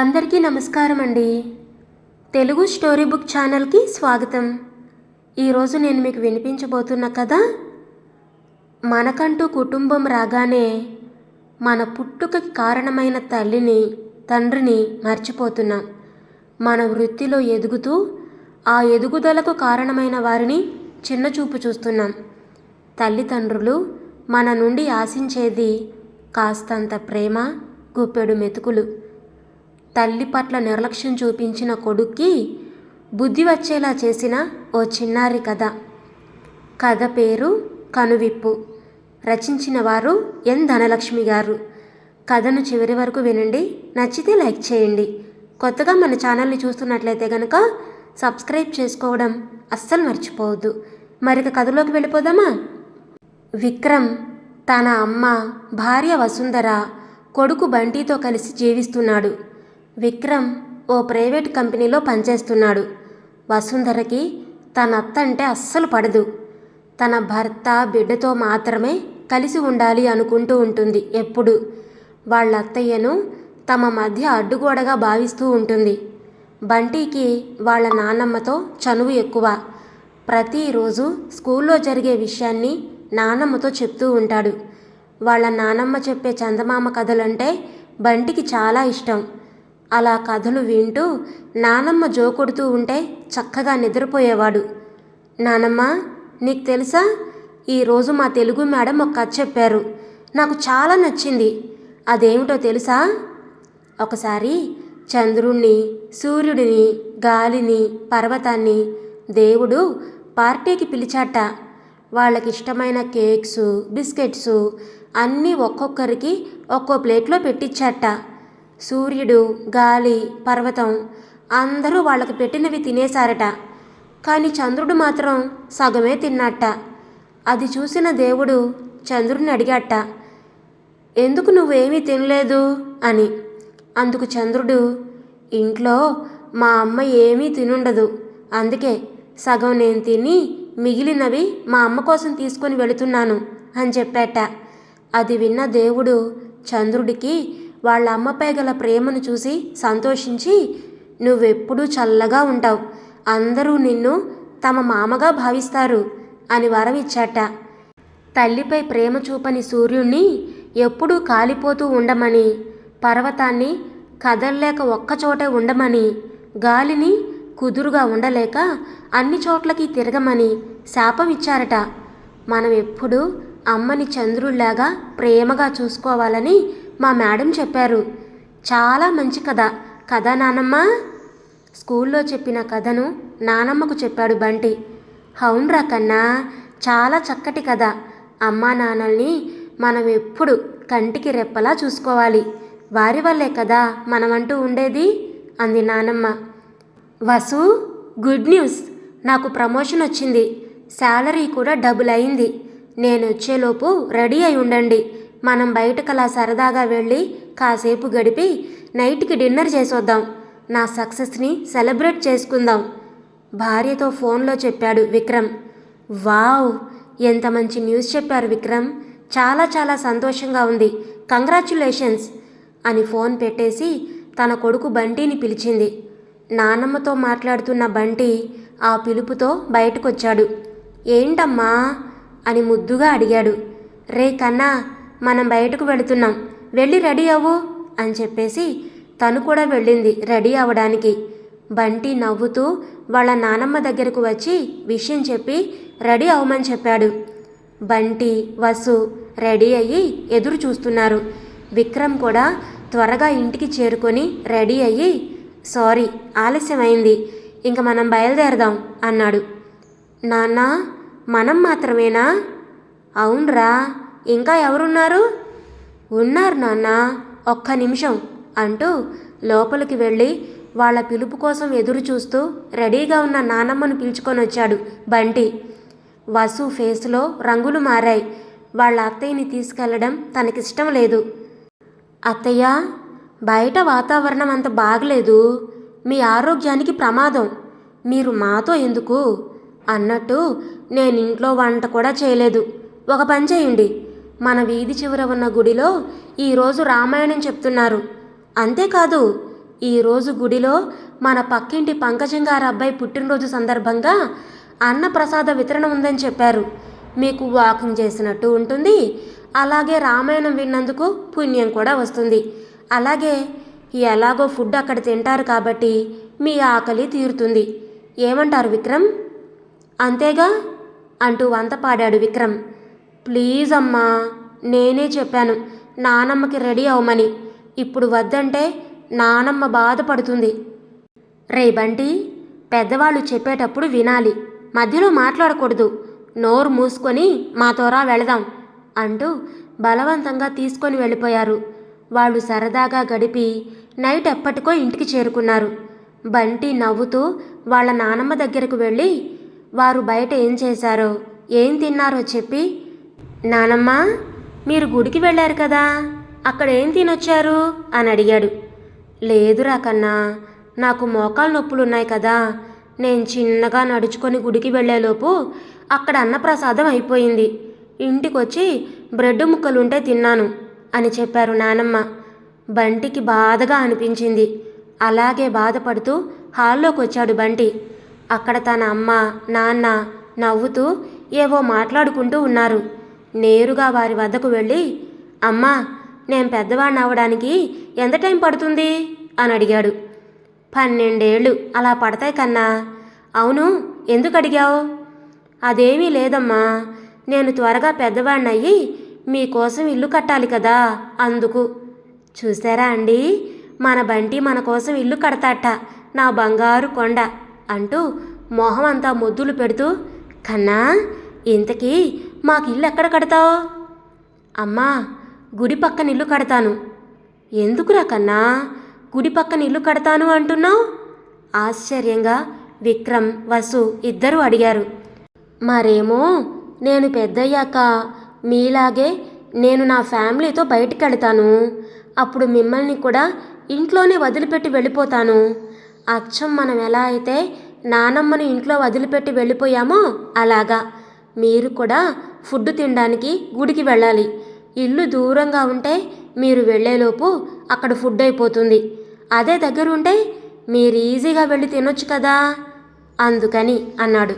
అందరికీ నమస్కారం అండి తెలుగు స్టోరీ బుక్ ఛానల్కి స్వాగతం. ఈరోజు నేను మీకు వినిపించబోతున్న కథ మనకంటూ కుటుంబం రాగానే మన పుట్టుకకి కారణమైన తల్లిని తండ్రిని మర్చిపోతున్నాం మన వృత్తిలో ఎదుగుతూ ఆ ఎదుగుదలకు కారణమైన వారిని చిన్నచూపు చూస్తున్నాం. తల్లిదండ్రులు మన నుండి ఆశించేది కాస్తంత ప్రేమ గుప్పెడు మెతుకులు. తల్లి పట్ల నిర్లక్ష్యం చూపించిన కొడుక్కి బుద్ధి వచ్చేలా చేసిన ఓ చిన్నారి కథ. కథ పేరు కనువిప్పు. రచించిన వారు ఎన్ ధనలక్ష్మి గారు. కథను చివరి వరకు వినండి. నచ్చితే లైక్ చేయండి. కొత్తగా మన ఛానల్ని చూస్తున్నట్లయితే కనుక సబ్స్క్రైబ్ చేసుకోవడం అస్సలు మర్చిపోవద్దు. మరిక కథలోకి వెళ్ళిపోదామా? విక్రమ్ తన అమ్మ భార్య వసుంధర కొడుకు బంటితో కలిసి జీవిస్తున్నాడు. విక్రమ్ ఓ ప్రైవేట్ కంపెనీలో పనిచేస్తున్నాడు. వసుంధరకి తన అత్త అంటే అస్సలు పడదు. తన భర్త బిడ్డతో మాత్రమే కలిసి ఉండాలి అనుకుంటూ ఉంటుంది ఎప్పుడు. వాళ్ళ అత్తయ్యను తమ మధ్య అడ్డుగోడగా భావిస్తూ ఉంటుంది. బంటికి వాళ్ళ నాన్నమ్మతో చనువు ఎక్కువ. ప్రతిరోజు స్కూల్లో జరిగే విషయాన్ని నానమ్మతో చెప్తూ ఉంటాడు. వాళ్ళ నానమ్మ చెప్పే చందమామ కథలంటే బంటికి చాలా ఇష్టం. అలా కథలు వింటూ నానమ్మ జోకొడుతూ ఉంటే చక్కగా నిద్రపోయేవాడు. నానమ్మ నీకు తెలుసా? ఈరోజు మా తెలుగు మేడం ఒక కథ చెప్పారు. నాకు చాలా నచ్చింది. అదేమిటో తెలుసా? ఒకసారి చంద్రుణ్ణి సూర్యుడిని గాలిని పర్వతాన్ని దేవుడు పార్టీకి పిలిచాట. వాళ్ళకి ఇష్టమైన కేక్స్ బిస్కెట్స్ అన్నీ ఒక్కొక్కరికి ఒక్కో ప్లేట్లో పెట్టించాట సూర్యుడు గాలి పర్వతం అందరూ వాళ్ళకి పెట్టినవి తినేశారట. కానీ చంద్రుడు మాత్రం సగమే తిన్నట్ట అది చూసిన దేవుడు చంద్రుడిని అడిగాట ఎందుకు నువ్వేమీ తినలేదు? అని. అందుకు చంద్రుడు ఇంట్లో మా అమ్మ ఏమీ తినుండదు. అందుకే సగం నేను తిని మిగిలినవి మా అమ్మ కోసం తీసుకొని వెళుతున్నాను అని చెప్పాట. అది విన్న దేవుడు చంద్రుడికి వాళ్ళ అమ్మపై గల ప్రేమను చూసి సంతోషించి నువ్వెప్పుడూ చల్లగా ఉంటావు. అందరూ నిన్ను తమ మామగా భావిస్తారు అని వరం ఇచ్చాట తల్లిపై ప్రేమ చూపని సూర్యుణ్ణి ఎప్పుడూ కాలిపోతూ ఉండమని పర్వతాన్ని కదల్లేక ఒక్కచోటే ఉండమని గాలిని కుదురుగా ఉండలేక అన్ని చోట్లకి తిరగమని శాపం ఇచ్చారట మనం ఎప్పుడూ అమ్మని చంద్రుల్లాగా ప్రేమగా చూసుకోవాలని మా మేడం చెప్పారు. చాలా మంచి కథ. కదా నానమ్మ? స్కూల్లో చెప్పిన కథను నానమ్మకు చెప్పాడు బంటి. అవునరా కన్నా చాలా చక్కటి కథ. అమ్మా నాన్నల్ని మనం ఎప్పుడు కంటికి రెప్పలా చూసుకోవాలి. వారి వల్లే కదా మనమంటూ ఉండేది? అంది నానమ్మ. Vasu good news. నాకు ప్రమోషన్ వచ్చింది. శాలరీ కూడా డబుల్ అయింది. నేను వచ్చేలోపు రెడీ అయి ఉండండి. మనం బయటకలా సరదాగా వెళ్ళి కాసేపు గడిపి నైట్కి డిన్నర్ చేసొద్దాం. నా సక్సెస్ని సెలబ్రేట్ చేసుకుందాం. భార్యతో ఫోన్లో చెప్పాడు విక్రమ్. వావ్! ఎంత మంచి న్యూస్ చెప్పారు విక్రమ్. చాలా చాలా సంతోషంగా ఉంది. కంగ్రాచ్యులేషన్స్ అని ఫోన్ పెట్టేసి తన కొడుకు బంటిని పిలిచింది. నానమ్మతో మాట్లాడుతున్న బంటి ఆ పిలుపుతో బయటకొచ్చాడు. ఏంటమ్మా? అని ముద్దుగా అడిగాడు. రే కన్నా మనం బయటకు వెళుతున్నాం. వెళ్ళి రెడీ అవ్వు అని చెప్పేసి తను కూడా వెళ్ళింది రెడీ అవ్వడానికి. బంటి నవ్వుతూ వాళ్ళ నానమ్మ దగ్గరకు వచ్చి విషయం చెప్పి రెడీ అవ్వమని చెప్పాడు. బంటి వసు రెడీ అయ్యి ఎదురు చూస్తున్నారు. విక్రమ్ కూడా త్వరగా ఇంటికి చేరుకొని రెడీ అయ్యి సారీ ఆలస్యమైంది. ఇంక మనం బయలుదేరదాం అన్నాడు. నాన్న మనం మాత్రమేనా? అవునరా. ఇంకా ఎవరున్నారు? ఉన్నారు నాన్న ఒక్క నిమిషం అంటూ లోపలికి వెళ్ళి వాళ్ళ పిలుపు కోసం ఎదురు చూస్తూ రెడీగా ఉన్న నానమ్మను పిలుచుకొని వచ్చాడు బంటి. వసు ఫేస్లో రంగులు మారాయి. వాళ్ళ అత్తయ్యని తీసుకెళ్ళడం తనకిష్టం లేదు. అత్తయ్య బయట వాతావరణం అంత బాగలేదు. మీ ఆరోగ్యానికి ప్రమాదం. మీరు మాతో ఎందుకు? అన్నట్టు నేను ఇంట్లో వంట కూడా చేయలేదు. ఒక పని చేయండి. మన వీధి చివర ఉన్న గుడిలో ఈరోజు రామాయణం చెప్తున్నారు. అంతేకాదు ఈరోజు గుడిలో మన పక్కింటి పంకజంగారు అబ్బాయి పుట్టినరోజు సందర్భంగా అన్నప్రసాద వితరణ ఉందని చెప్పారు. మీకు వాకింగ్ చేసినట్టు ఉంటుంది. అలాగే రామాయణం విన్నందుకు పుణ్యం కూడా వస్తుంది. అలాగే ఎలాగో ఫుడ్ అక్కడ తింటారు కాబట్టి మీ ఆకలి తీరుతుంది. ఏమంటారు విక్రమ్? అంతేగా? అంటూ వంత పాడాడు విక్రమ్. ప్లీజ్ అమ్మా నేనే చెప్పాను నానమ్మకి రెడీ అవ్వమని. ఇప్పుడు వద్దంటే నానమ్మ బాధపడుతుంది రే బంటి పెద్దవాళ్ళు చెప్పేటప్పుడు వినాలి మధ్యలో మాట్లాడకూడదు నోరు మూసుకొని మాతోరా వెళదాం అంటూ బలవంతంగా తీసుకొని వెళ్ళిపోయారు. వాళ్ళు సరదాగా గడిపి నైట్ ఎప్పటికో ఇంటికి చేరుకున్నారు. బంటి నవ్వుతూ వాళ్ళ నానమ్మ దగ్గరకు వెళ్ళి వారు బయట ఏం చేశారో ఏం తిన్నారో చెప్పి నానమ్మ మీరు గుడికి వెళ్ళారు కదా అక్కడ ఏం తినొచ్చారు? అని అడిగాడు. లేదురా కన్నా నాకు మోకాలు నొప్పులు ఉన్నాయి కదా నేను చిన్నగా నడుచుకొని గుడికి వెళ్ళేలోపు అక్కడ అన్నప్రసాదం అయిపోయింది. ఇంటికొచ్చి బ్రెడ్ ముక్కలుంటే తిన్నాను అని చెప్పారు నానమ్మ. బంటికి బాధగా అనిపించింది. అలాగే బాధపడుతూ హాల్లోకి వచ్చాడు బంటి. అక్కడ తన అమ్మ నాన్న నవ్వుతూ ఏవో మాట్లాడుకుంటూ ఉన్నారు. నేరుగా వారి వద్దకు వెళ్ళి అమ్మా నేను పెద్దవాడిని అవ్వడానికి ఎంత టైం పడుతుంది? అని అడిగాడు. పన్నెండేళ్ళు అలా పడతాయి కన్నా. అవును ఎందుకు అడిగావు? అదేమీ లేదమ్మా నేను త్వరగా పెద్దవాడిని అయ్యి మీకోసం ఇల్లు కట్టాలి కదా అందుకు. చూసారా అండి మన బంటి మన కోసం ఇల్లు కడతాట నా బంగారు కొండ అంటూ మొహం అంతా ముద్దులు పెడుతూ కన్నా ఇంతకీ మాకు ఇల్లు ఎక్కడ కడతావు? అమ్మా గుడి పక్కన ఇల్లు కడతాను. ఎందుకురా కన్నా? గుడి పక్కన ఇల్లు కడతాను అంటున్నావు? ఆశ్చర్యంగా విక్రమ్ వసు ఇద్దరూ అడిగారు. మరేమో నేను పెద్దయ్యాక మీలాగే నేను నా ఫ్యామిలీతో బయటికి వెళ్తాను. అప్పుడు మిమ్మల్ని కూడా ఇంట్లోనే వదిలిపెట్టి వెళ్ళిపోతాను. అచ్చం మనం ఎలా అయితే నానమ్మను ఇంట్లో వదిలిపెట్టి వెళ్ళిపోయామో అలాగా. మీరు కూడా ఫుడ్ తినడానికి గుడికి వెళ్ళాలి. ఇల్లు దూరంగా ఉంటే మీరు వెళ్ళేలోపు అక్కడ ఫుడ్ అయిపోతుంది. అదే దగ్గర ఉంటే మీరు ఈజీగా వెళ్ళి తినొచ్చు కదా? అందుకని అన్నాడు.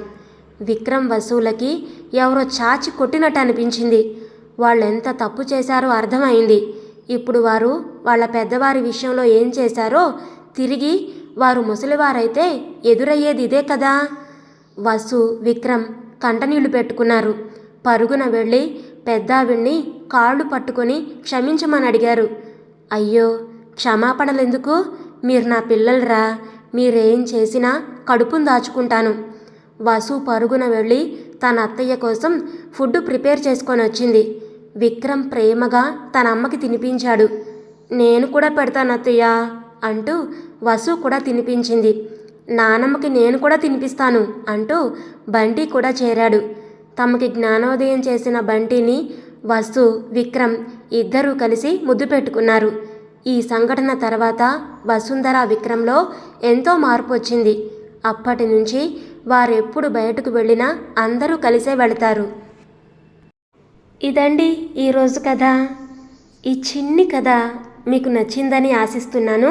విక్రమ్ వసూలకి ఎవరో చాచి కొట్టినట్టు అనిపించింది. వాళ్ళు ఎంత తప్పు చేశారో అర్థమైంది. ఇప్పుడు వారు వాళ్ళ పెద్దవారి విషయంలో ఏం చేశారో తిరిగి వారు ముసలివారైతే ఎదురయ్యేది ఇదే కదా? వసు విక్రమ్ కంటనీళ్ళు పెట్టుకున్నారు. పరుగున వెళ్ళి పెద్దావిడ్ని కాళ్ళు పట్టుకొని క్షమించమని అడిగారు. అయ్యో క్షమాపణలెందుకు? మీరు నా పిల్లలరా మీరేం చేసినా కడుపును దాచుకుంటాను. వసు పరుగున వెళ్ళి తన అత్తయ్య కోసం ఫుడ్ ప్రిపేర్ చేసుకొని వచ్చింది. విక్రమ్ ప్రేమగా తన అమ్మకి తినిపించాడు. నేను కూడా పెడతాను అత్తయ్య అంటూ వసు కూడా తినిపించింది. నానమ్మకి నేను కూడా తినిపిస్తాను అంటూ బంటి కూడా చేరాడు. తమకి జ్ఞానోదయం చేసిన బంటిని వసు విక్రమ్ ఇద్దరూ కలిసి ముద్దు పెట్టుకున్నారు. ఈ సంఘటన తర్వాత వసుంధర విక్రమ్లో ఎంతో మార్పు వచ్చింది. అప్పటి నుంచి వారెప్పుడు బయటకు వెళ్ళినా అందరూ కలిసే వెళతారు. ఇదండి ఈరోజు కథ. ఈ చిన్ని కథ మీకు నచ్చిందని ఆశిస్తున్నాను.